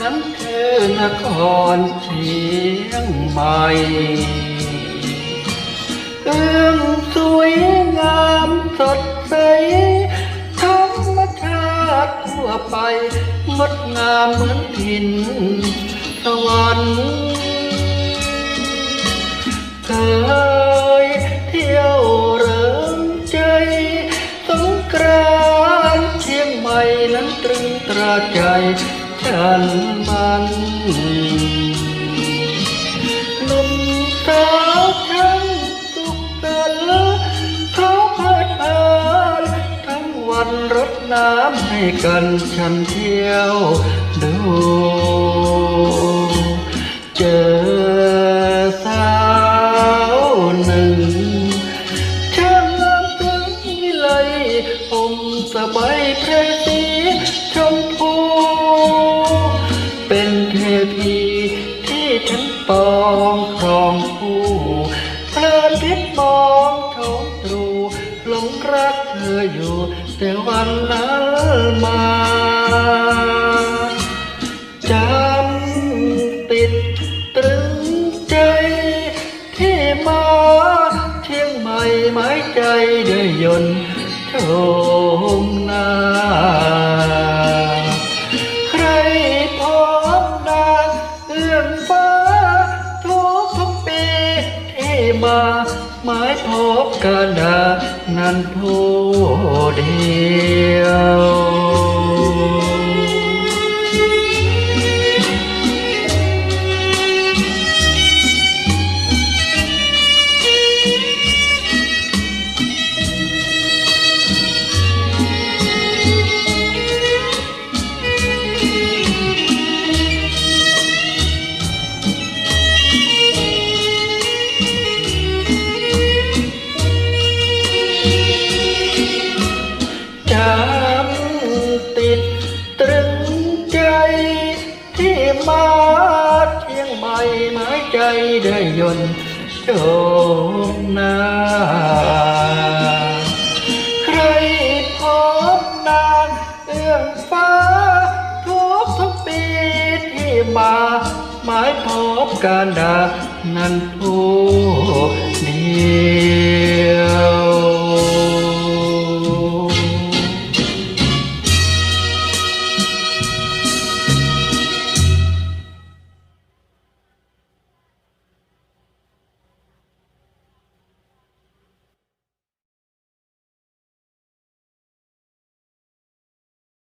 นั่นคือนครเชียงใหม่เอื้องสวยงามสดใสธรรมชาติทั่วไปงดงามเหมือนถิ่นสวรรค์เคยเที่ยวเริงใจสงกรานต์เชียงใหม่นั้นตรึงตราใจ ฉันมันนุ่มสาวช่างสุขสันต์เขาเพลิดเพลินทั้งวันรดน้ำให้กันฉันเที่ยวดูเจอสาวหนึ่งช่างงามตึงวิไลผมสบายเพรสีชม ฉันปองครองคู่เพลินพิษมองท้องตรูหลงรักเธออยู่ แต่วันนั้นมาจำติดตรึงใจ ที่มาเชียงใหม่ไม้ใจได้ยนต์ชม บาหมายพบกันดานั้นผู้เดียว ได้ยนโชมนาใครพบนางเอื้องฟ้า ทุกทุกปีที่มาหมายพบการดานั้นผู้นี้